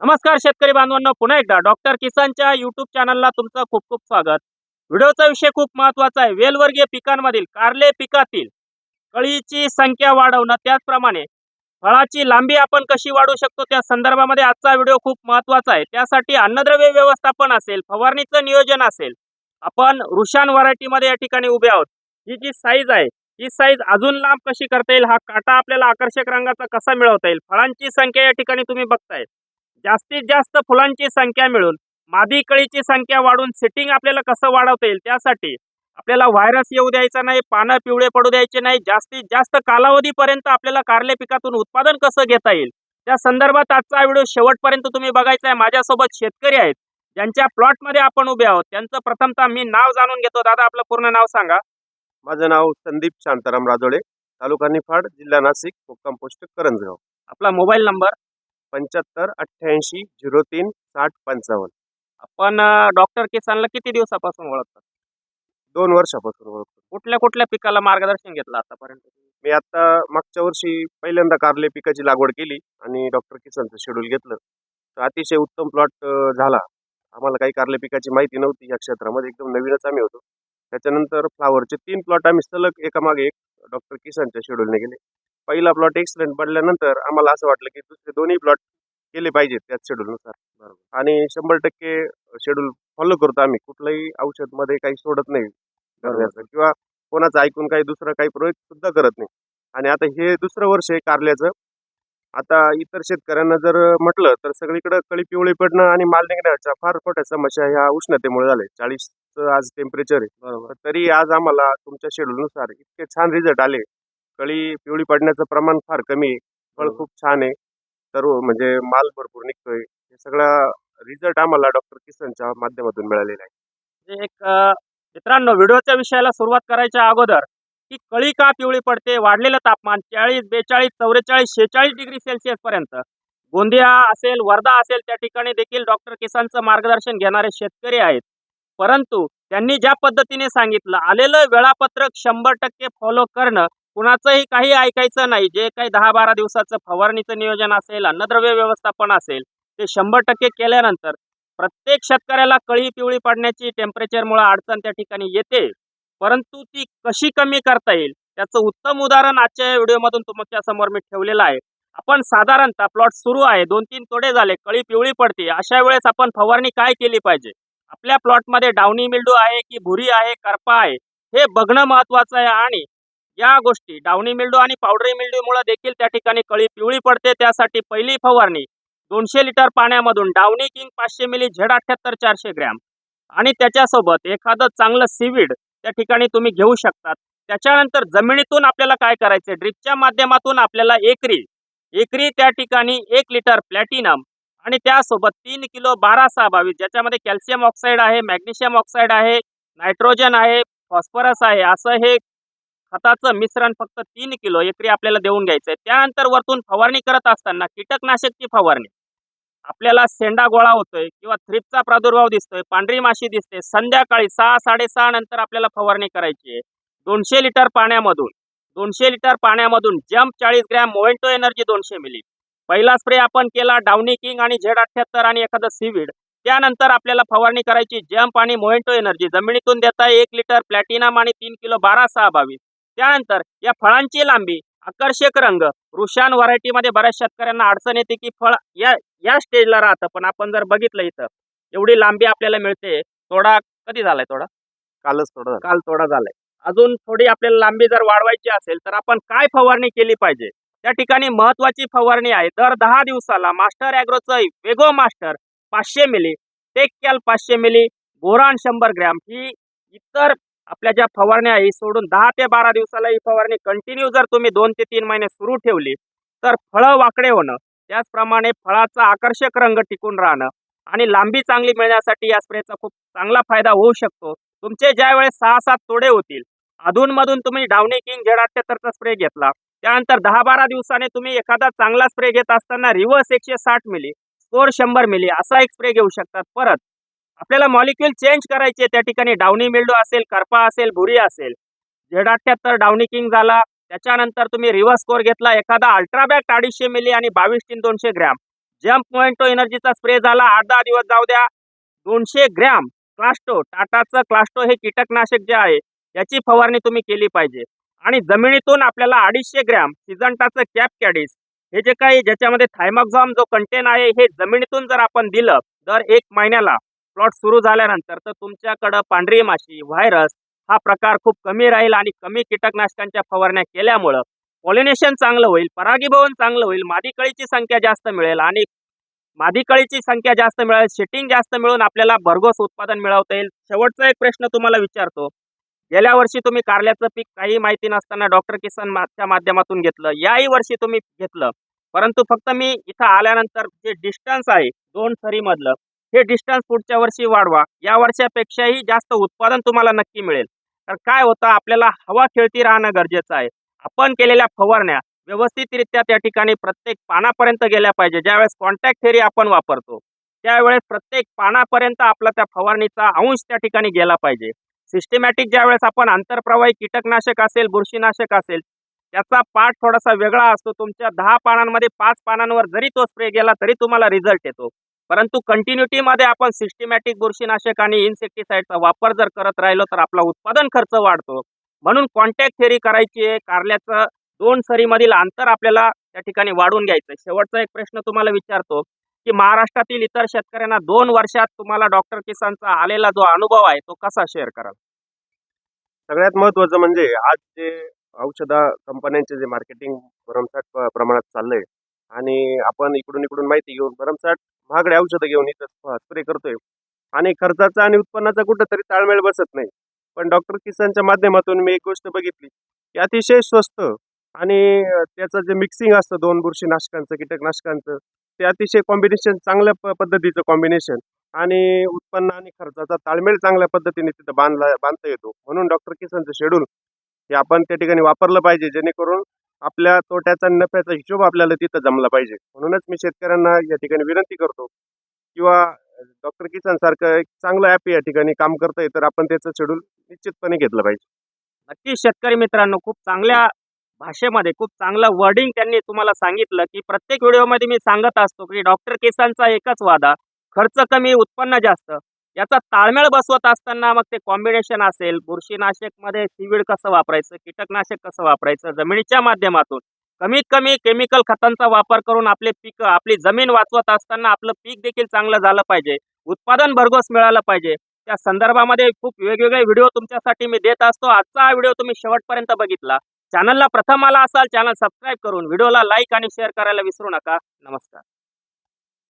नमस्कार शेतकरी बांधवांना. पुन्हा एकदा डॉक्टर किसानच्या युट्यूब चॅनलला तुमचं खूप खूप स्वागत. व्हिडिओचा विषय खूप महत्त्वाचा आहे. वेलवर्गीय पिकांमधील कारले पिकातील कळीची संख्या वाढवणं त्याचप्रमाणे फळाची लांबी आपण कशी वाढवू शकतो त्या संदर्भामध्ये आजचा व्हिडिओ खूप महत्त्वाचा आहे. त्यासाठी अन्नद्रव्य व्यवस्थापन असेल फवारणीचं नियोजन असेल आपण रुशान व्हरायटीमध्ये या ठिकाणी उभे आहोत. ही जी साईज आहे ही साईज अजून लांब कशी करता येईल हा काटा आपल्याला आकर्षक रंगाचा कसा मिळवता येईल फळांची संख्या या ठिकाणी तुम्ही बघताय. जास्तीत जास्त फुलांची संख्या मिळून मादी कळीची संख्या वाढून सिटिंग आपल्याला कसं वाढवता येईल त्यासाठी आपल्याला व्हायरस येऊ द्यायचा नाही पानं पिवळे पडू द्यायचे नाही जास्तीत जास्त कालावधीपर्यंत आपल्याला कारले पिकातून उत्पादन कसं घेता येईल? त्या संदर्भात आजचा व्हिडिओ शेवटपर्यंत तुम्ही बघायचा आहे. माझ्यासोबत शेतकरी आहेत ज्यांच्या प्लॉटमध्ये आपण उभे आहोत. त्यांचं प्रथमतः मी नाव जाणून घेतो. दादा आपलं पूर्ण नाव सांगा. माझं नाव संदीप शांताराम राजोळे तालुका निफाड जिल्हा नाशिक मुक्काम पोस्ट करंजगाव. आपला मोबाईल नंबर? पंच्याहत्तर अठ्ठ्याऐंशी झिरो तीन साठ पंचावन्न. आपण डॉक्टर किसानला किती दिवसापासून ओळखतात? दोन वर्षापासून ओळखतो. कुठल्या कुठल्या पिकाला मार्गदर्शन घेतलं आतापर्यंत? मी आता मागच्या वर्षी पहिल्यांदा कारले पिकाची लागवड केली आणि डॉक्टर किसनचं शेड्यूल घेतलं. तर अतिशय उत्तम प्लॉट झाला. आम्हाला काही कारले पिकाची माहिती नव्हती. या क्षेत्रामध्ये एकदम नवीनच आम्ही होतो. त्याच्यानंतर फ्लावरचे तीन प्लॉट आम्ही सलग एकामागे एक डॉक्टर किसनच्या शेड्यूलने गेले पहिला प्लॉट एक्सलंट पडल्यानंतर आम्हाला असं वाटलं की दुसरे दोन्ही प्लॉट केले पाहिजेत त्याच शेड्यूलनुसार बरोबर. आणि शंभर टक्के शेड्यूल फॉलो करतो आम्ही. कुठलंही औषधमध्ये काही सोडत नाही. किंवा कोणाचं ऐकून काही दुसरं काही प्रयोग सुद्धा करत नाही. आणि आता हे दुसरं वर्ष आहे कारल्याचं. आता इतर शेतकऱ्यांना जर म्हटलं तर सगळीकडे कळी पिवळी पडणं आणि माल निघण्याच्या फार मोठ्या समस्या ह्या उष्णतेमुळे झाले चाळीसचं आज टेम्परेचर आहे. बरोबर. तरी आज आम्हाला तुमच्या शेड्यूलनुसार इतके छान रिझल्ट आले. कळी पिवळी पडण्याचं प्रमाण फार कमी आहे. फळ बरोबर. खूप छान आहे. सर्व म्हणजे माल भरपूर निघतोय. हे सगळा रिझल्ट आम्हाला डॉक्टर किसनच्या माध्यमातून मिळालेला आहे. म्हणजे एक मित्रांनो व्हिडिओच्या विषयाला सुरुवात करायच्या अगोदर की कळी का पिवळी पडते? वाढलेलं तापमान चाळीस बेचाळीस चौवेचाळीस शेहेचाळीस डिग्री सेल्सिअस पर्यंत. गोंदिया असेल वर्धा असेल त्या ठिकाणी देखील डॉक्टर किसानचं मार्गदर्शन घेणारे शेतकरी आहेत. परंतु त्यांनी ज्या पद्धतीने सांगितलं आलेलं वेळापत्रक शंभर टक्के फॉलो करणं कुणाचंही काही ऐकायचं नाही. जे काही दहा बारा दिवसाचं फवारणीचं नियोजन असेल अन्नद्रव्य व्यवस्थापन असेल ते शंभर टक्के केल्यानंतर प्रत्येक शेतकऱ्याला कळी पिवळी पडण्याची टेम्परेचरमुळे अडचण त्या ठिकाणी येते. परंतु ती कशी कमी करता येईल त्याचं उत्तम उदाहरण आजच्या व्हिडिओमधून तुमच्यासमोर मी ठेवलेलं आहे. आपण साधारणतः प्लॉट सुरू आहे दोन तीन तोडे झाले कळी पिवळी पडते अशा वेळेस आपण फवारणी काय केली पाहिजे? आपल्या प्लॉटमध्ये डावणी मिल्डू आहे की भुरी आहे करपा आहे हे बघणं महत्वाचं आहे आणि या गोष्टी. डावणी मिल्डू आणि पावडरी मिल्डूमुळे देखील त्या ठिकाणी कळी पिवळी पडते. त्यासाठी पहिली फवारणी दोनशे लिटर पाण्यामधून डावणी किंग पाचशे मिली झेड अठ्याहत्तर चारशे ग्रॅम. आणि त्याच्यासोबत एखादं चांगलं सीविड त्या ठिकाणी तुम्ही घेऊ शकतात. त्याच्यानंतर जमिनीतून आपल्याला काय करायचं ड्रिपच्या माध्यमातून आपल्याला एकरी एकरी त्या ठिकाणी एक लिटर प्लॅटिनम आणि त्यासोबत तीन किलो बारा सहा बावीस ज्याच्यामध्ये कॅल्शियम ऑक्साईड आहे मॅग्नेशियम ऑक्साईड आहे नायट्रोजन आहे फॉस्फरस आहे असं हे खताचं मिश्रण फक्त तीन किलो एकरी आपल्याला देऊन घ्यायचं आहे त्यानंतर वरतून फवारणी करत असताना कीटकनाशकची फवारणी. आपल्याला सेंडा गोळा होतोय किंवा थ्रिपचा प्रादुर्भाव दिसतोय पांढरी माशी दिसते संध्याकाळी सहा साडेसहा नंतर आपल्याला फवारणी करायची आहे. दोनशे लिटर पाण्यामधून दोनशे लिटर पाण्यामधून जम्प चाळीस ग्रॅम मोवेंटो एनर्जी दोनशे मिली. पहिला स्प्रे आपण केला डावनी किंग आणि झेड अठ्याहत्तर आणि एखादं सीविड त्यानंतर आपल्याला फवारणी करायची जम्प आणि मोवेंटो एनर्जी. जमिनीतून देता एक लिटर प्लॅटिनम आणि तीन किलो बारा सहा बावीस. त्यानंतर या फळांची लांबी आकर्षक रंग रुशान व्हरायटीमध्ये बऱ्याच शेतकऱ्यांना अडचण येते की फळ या या स्टेजला राहतं. पण आपण जर बघितलं इथं एवढी लांबी आपल्याला मिळते. तोडा कधी झालाय तोडा कालच थोडं. काल तोडा झालाय. अजून थोडी आपल्याला लांबी जर वाढवायची असेल तर आपण काय फवारणी केली पाहिजे? त्या ठिकाणी महत्वाची फवारणी आहे. दर दहा दिवसाला मास्टर अॅग्रोचं वेगो मास्टर पाचशे मिली टेक कॅल पाचशे मिली बोरान शंभर ग्रॅम ही इतर आपल्या ज्या फवारण्या आहे सोडून दहा ते बारा दिवसाला ही फवारणी कंटिन्यू जर तुम्ही दोन ते तीन महिने सुरू ठेवली तर फळं वाकडे होणं त्याचप्रमाणे फळाचा आकर्षक रंग टिकून राहणं आणि लांबी चांगली मिळण्यासाठी या स्प्रेचा खूप चांगला फायदा होऊ शकतो. तुमचे ज्या वेळेस सहा सात तोडे होतील अधूनमधून तुम्ही डावणी किंग झेड अठ्याहत्तरचा स्प्रे घेतला त्यानंतर दहा बारा दिवसाने तुम्ही एखादा चांगला स्प्रे घेत असताना रिव्हर्स एकशे साठ मिली स्कोर शंभर मिली असा एक स्प्रे घेऊ शकतात परत. आपल्याला मॉलिक्युल चेंज करायचे त्या ठिकाणी डावणी मिल्डो असेल करपा असेल भुरी असेल. झेड अठ्ठ्याहत्तर डावणी किंग झाला. त्याच्यानंतर तुम्ही रिव्हर्स स्कोर घेतला. एखादा अल्ट्राबॅक अडीचशे मिली आणि बावीस तीन दोनशे ग्रॅम. जम्प पॉइंट एनर्जीचा स्प्रे झाला. आठ दहा दिवस जाऊ द्या. दोनशे ग्रॅम क्लास्टो टाटाचं क्लास्टो हे कीटकनाशक जे आहे याची फवारणी तुम्ही केली पाहिजे. आणि जमिनीतून आपल्याला अडीचशे ग्रॅम सिजंटाचं कॅप कॅडीस हे जे काही ज्याच्यामध्ये थायमॉक्झॉम जो कंटेन आहे हे जमिनीतून जर आपण दिलं दर एक महिन्याला प्लॉट सुरू झाल्यानंतर तर तुमच्याकडं पांढरी माशी व्हायरस हा प्रकार खूप कमी राहील आणि कमी कीटकनाशकांच्या फवारण्या केल्यामुळं पॉलिनेशन चांगलं होईल परागीभवन चांगलं होईल मादीकळीची संख्या जास्त मिळेल आणि मादीकळीची संख्या जास्त मिळेल शेटिंग जास्त मिळून आपल्याला भरघोस उत्पादन मिळवता येईल. शेवटचा एक प्रश्न तुम्हाला विचारतो. गेल्या वर्षी तुम्ही कारल्याचं पीक काही माहिती नसताना डॉक्टर किसनच्या माध्यमातून घेतलं. याही वर्षी तुम्ही घेतलं. परंतु फक्त मी इथं आल्यानंतर जे डिस्टन्स आहे दोन सरीमधलं हे डिस्टन्स पुढच्या वर्षी वाढवा. या वर्षापेक्षाही जास्त उत्पादन तुम्हाला नक्की मिळेल. तर काय होतं आपल्याला हवा खेळती राहणं गरजेचं आहे. आपण केलेल्या फवारण्या व्यवस्थितरित्या त्या ठिकाणी प्रत्येक पानापर्यंत गेल्या पाहिजे. ज्यावेळेस कॉन्टॅक्ट थेरी आपण वापरतो त्यावेळेस प्रत्येक पानापर्यंत आपला त्या फवारणीचा अंश त्या ठिकाणी गेला पाहिजे. सिस्टमॅटिक ज्यावेळेस आपण आंतरप्रवाही कीटकनाशक असेल बुरशीनाशक असेल त्याचा पाठ थोडासा वेगळा असतो. तुमच्या दहा पानांमध्ये पाच पानांवर जरी तो स्प्रे गेला तरी तुम्हाला रिझल्ट येतो. परंतु कंटिन्युटीमध्ये आपण सिस्टमॅटिक बुरशीनाशक आणि इन्सेक्टिसाइडचा वापर जर करत राहिलो तर आपला उत्पादन खर्च वाढतो. म्हणून कॉन्टॅक्ट थेरी करायची आहे. कारल्याचं दोन सरीमधील अंतर आपल्याला त्या ठिकाणी वाढून घ्यायचं शेवटचा एक प्रश्न तुम्हाला विचारतो की महाराष्ट्रातील इतर शेतकऱ्यांना दोन वर्षात तुम्हाला डॉक्टर किसानचा आलेला जो अनुभव आहे तो कसा शेअर कराल? सगळ्यात महत्वाचं म्हणजे आज जे औषधा कंपन्यांचे जे मार्केटिंग भरमसाठ प्रमाणात चाललंय आणि आपण इकडून इकडून माहिती घेऊन भरमसाठ महागडे औषधं घेऊन इथं स्प्रे करतोय. आणि खर्चाचा आणि उत्पन्नाचा कुठंतरी ताळमेळ बसत नाही. पण डॉक्टर किसानच्या माध्यमातून मी एक गोष्ट बघितली की अतिशय स्वस्त आणि त्याचं जे मिक्सिंग असतं दोन बुरशीनाशकांचं कीटकनाशकांचं ते अतिशय कॉम्बिनेशन चांगल्या प- पद्धतीचं कॉम्बिनेशन आणि उत्पन्न आणि खर्चाचा ताळमेळ चांगल्या पद्धतीने तिथं बांधला बांधता येतो. म्हणून डॉक्टर किसनचं शेड्यूल हे आपण त्या ठिकाणी वापरलं पाहिजे जेणेकरून आपल्या तोट्याचा नफ्याचा हिशोब आपल्याला तिथं जमला पाहिजे. म्हणूनच मी शेतकऱ्यांना या ठिकाणी विनंती करतो किंवा डॉक्टर किसान सारखं एक चांगलं ॲप या ठिकाणी काम करतंय तर आपण त्याचं शेड्यूल निश्चितपणे घेतलं पाहिजे. नक्की शेतकरी मित्रांनो खूप चांगल्या भाषेमध्ये खूप चांगलं वर्डिंग त्यांनी तुम्हाला सांगितलं की प्रत्येक व्हिडिओमध्ये मी सांगत असतो की डॉक्टर केसांचा एकच वादा खर्च कमी उत्पन्न जास्त. याचा ताळमेळ बसवत असताना मग ते कॉम्बिनेशन असेल बुरशीनाशकमध्ये सीवीड कसं वापरायचं कीटकनाशक कसं वापरायचं जमिनीच्या माध्यमातून कमीत कमी केमिकल खतांचा वापर करून आपले पीक आपली जमीन वाचवत असताना आपलं पीक देखील चांगलं झालं पाहिजे उत्पादन भरघोस मिळालं पाहिजे. त्या संदर्भामध्ये खूप वेगवेगळे व्हिडिओ तुमच्यासाठी मी देत असतो. आजचा हा व्हिडिओ तुम्ही शेवटपर्यंत बघितला. चॅनलला प्रथम आला असाल चॅनल सबस्क्राईब करून. व्हिडिओला लाईक आणि शेअर करायला विसरू नका. नमस्कार.